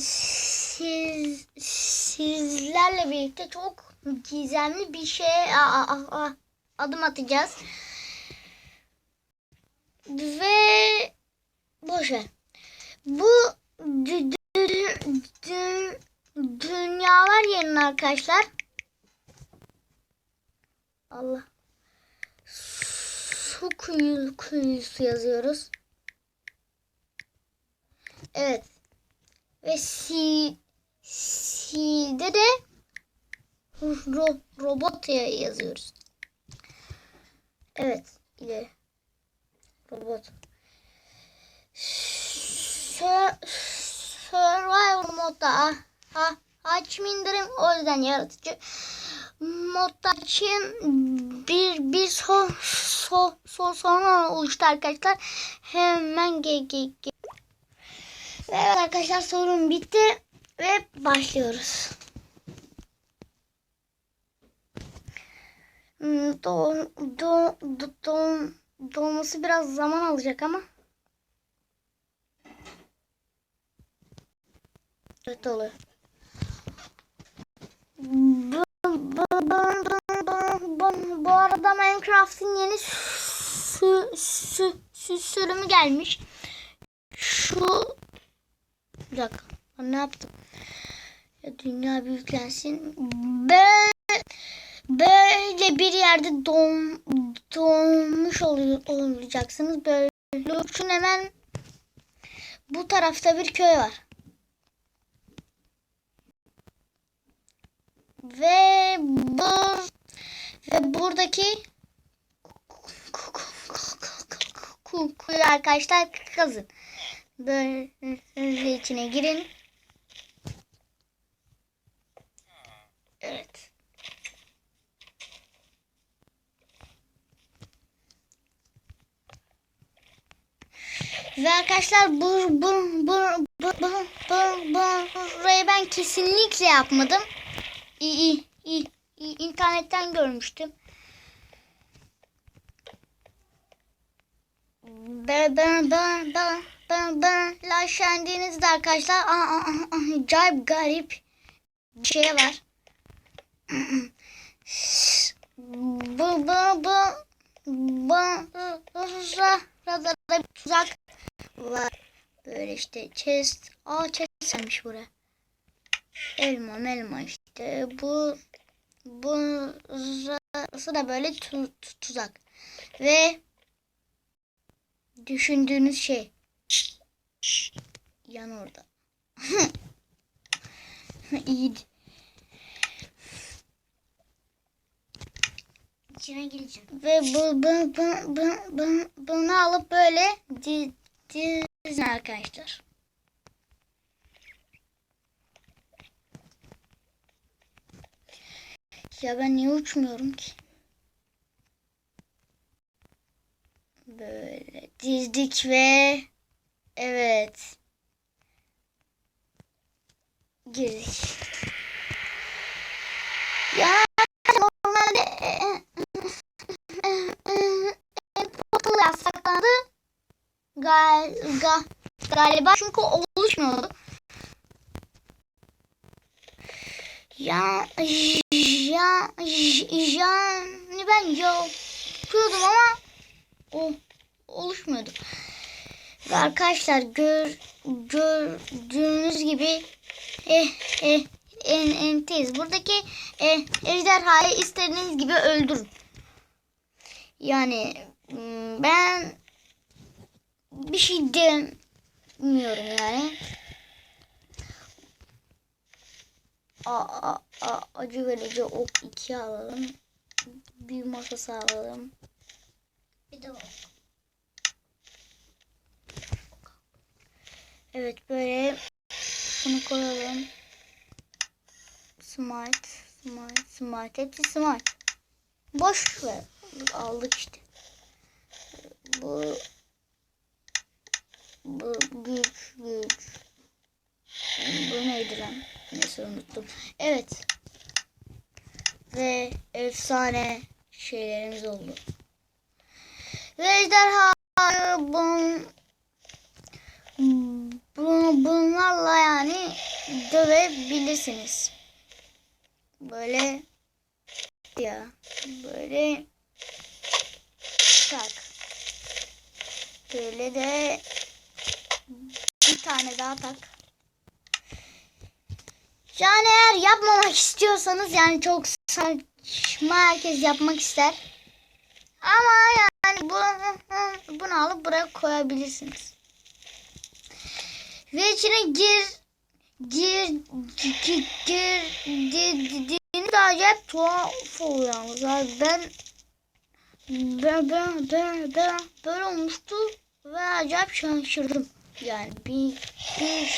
siz, sizlerle birlikte çok gizemli bir şeye adım atacağız. Ve boş ver. Bu dü- dü- dü- dünyalar yerine arkadaşlar. Allah. Su kuyu, kuyusu yazıyoruz. Evet. Ve si si'de de ro, robot ya- yazıyoruz. Evet. ileri. Robot. Sur Survival modda ha, açım indirim o yüzden yaratıcı modda için bir bir so, so, so sonra oluştu arkadaşlar. Hemen ge, ge, ge. Ve evet arkadaşlar sorun bitti ve başlıyoruz. Hmm, Do, do, do, do, dolması biraz zaman alacak ama. Evet oluyor. Bu, bu, bu, bu, bu, bu arada Minecraft'ın yeni sü, sü, sü, sürümü gelmiş. Şu bir dakika. Ben ne yaptım? Ya dünya büyüklensin. Böyle, böyle bir yerde don, donmuş oluyor, olacaksınız. Böyle üçün hemen bu tarafta bir köy var. Ve bu ve buradaki kuyu arkadaşlar kazın. Böyle içine girin. Evet. Ve arkadaşlar bu bu bu bu bu, bu, burayı ben kesinlikle yapmadım. İyi, iyi, iyi, internetten görmüştüm. Ben ben ben ben ben ben laşendiğinizde arkadaşlar aa, aa, aa, acayip garip bir şey var. bu bu bu bu sırada bir tuzak var. Böyle işte chest. Aa chest gelmiş buraya. Elma melma işte. Bu bu burası da böyle tu, tu- tuzak. Ve düşündüğünüz şey yan orada. İyiydi. İçine gireceğim. Ve bu, bu, bu, bu, bu, bunu alıp böyle di- dizin arkadaşlar. Ya ben niye uçmuyorum ki? Böyle dizdik ve evet girdik. Ya normalde Portal yasaklandı. Gal, ga, galiba çünkü oluşmuyordu. Ya ya yani ben yapıyordum ama o oluşmuyordu. Arkadaşlar gör, gördüğünüz gibi eh, eh, en, enteyiz. Buradaki eh, ejderhayı istediğiniz gibi öldürün. Yani hmm, ben bir şey demiyorum yani. A, a, a, acı verici ok 2 alalım. Bir masası alalım. Bir de o. Evet böyle bunu koyalım. Smart, smart, smart. Hepsi smart. Boş ver. Aldık işte. Bu bu güç güç. Bu neydi lan? Neyse unuttum. Evet. Ve efsane şeylerimiz oldu. Ve ejderha bun, bun, bunlarla dövebilirsiniz. Böyle ya böyle tak. Böyle de bir tane daha tak. Yani eğer yapmamak istiyorsanız yani çok saçma herkes yapmak ister. Ama yani bunu, bunu alıp buraya koyabilirsiniz. Ve içine gir gir gir gir gir girdiğiniz acayip tuhaf oluyor yalnız. Ben ben ben ben ben böyle olmuştu ve acayip şaşırdım. Yani bir, bir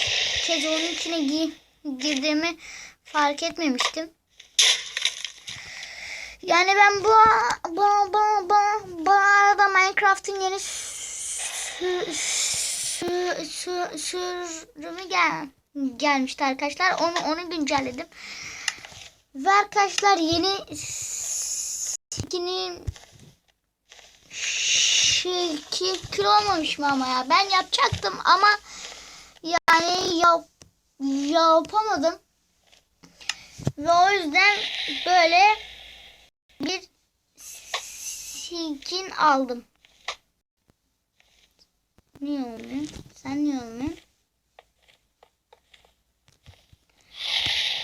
kez onun içine gi, girdiğimi fark etmemiştim. Yani ben bu bu bu bu, bu arada Minecraft'ın yeni sü- sü- sürümü gel gelmişti arkadaşlar. Onu onu güncelledim. Ve arkadaşlar yeni skinin şekil olmamış mı ama ya ben yapacaktım ama yani yap yapamadım. Ve o yüzden böyle bir skin aldım. Niye olmuyor? Sen niye olmuyor?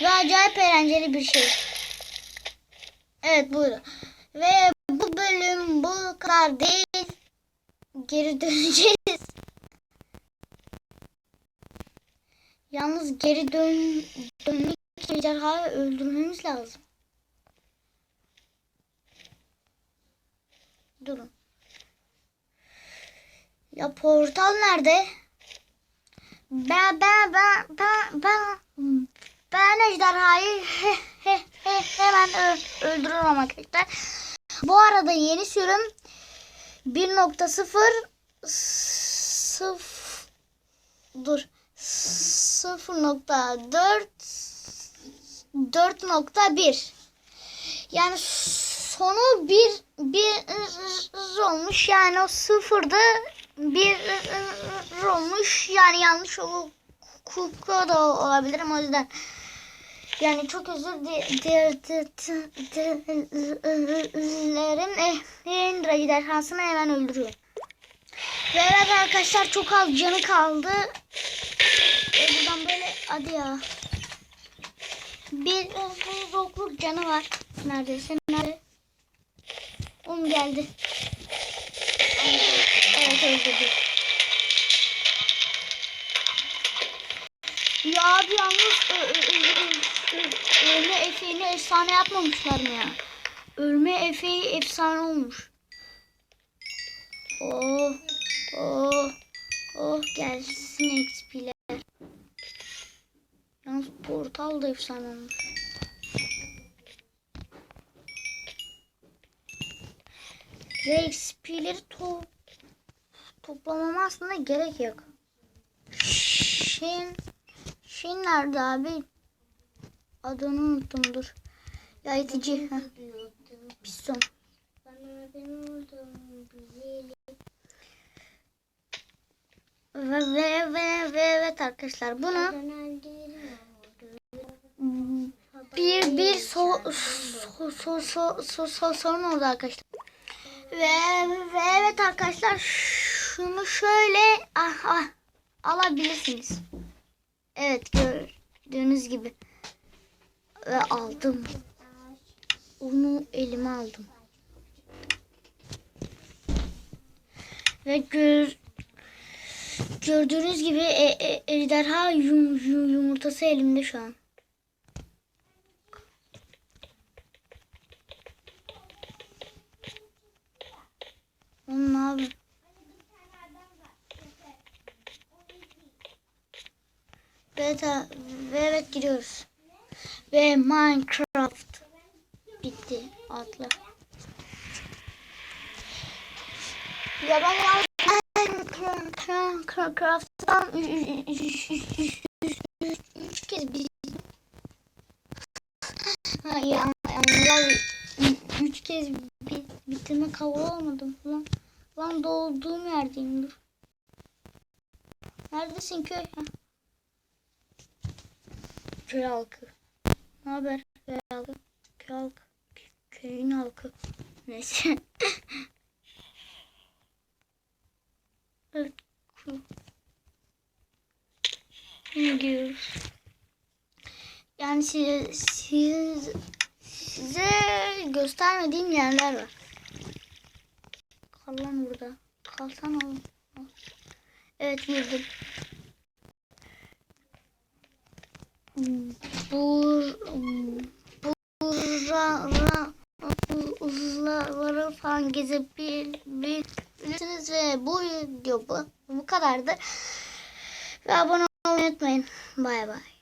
Ve acayip eğlenceli bir şey. Evet buydu. Ve bu bölüm bu kadar değil. Geri döneceğiz. Yalnız geri dön dönmek için ejderhayı öldürmemiz lazım. Durun. Ya portal nerede? Ben ben ben ben ben ben ejderhayı he, he, he, hemen ö- öldürürüm arkadaşlar. Bu arada yeni sürüm 1.0 sıf dur 0.4 4.1 yani sonu bir bir olmuş yani o sıfırda bir olmuş yani yanlış olup kuka da olabilirim o yüzden yani çok özür dilerim. Ender ejderhasını hemen öldürüyor. Ve evet arkadaşlar çok az canı kaldı. E buradan böyle hadi ya. Bir rokluk canı var. Neredeyse nerede? Um geldi. Öldürdü. Ya abi yalnız ölme efeğini efsane yapmamışlar mı ya? Ölme efeği efsane olmuş. Oh, oh, oh gelsin XP'ler. Yalnız portal da efsane olmuş. Ve XP'leri to toplamama aslında gerek yok. Şeyin şey nerede abi? Adını unuttum dur. Ya itici. Piston. Ve, ve, ve, ve evet arkadaşlar bunu bir bir so, so, so, so, so, so, sorun oldu arkadaşlar. Ve, ve evet arkadaşlar şunu şöyle ah, ah, alabilirsiniz. Evet gördüğünüz gibi. Ve aldım. Onu elime aldım. Ve gör, gördüğünüz gibi e, e, ejderha yum, yum, yumurtası elimde şu an. Onun abi. Evet, evet gidiyoruz. Ve Minecraft bitti. Atla. Ya ben Minecraft'tan üç kez bir Ha, ya, üç kez bitirme kavga olmadım falan. Lan doğduğum yerdeyim dur. Neredesin köy? Ha. Köy halkı. Ne haber köy halkı? Köy halkı. Kö- Köyün halkı. Neyse. evet. giriyoruz. Yani size, siz, size göstermediğim yerler var. Kal lan burada. Kalsana oğlum. Evet girdim. Bur, buralara uzları falan gezebilirsiniz ve bu video bu, bu kadardı. Ve abone olmayı unutmayın. Bay bay.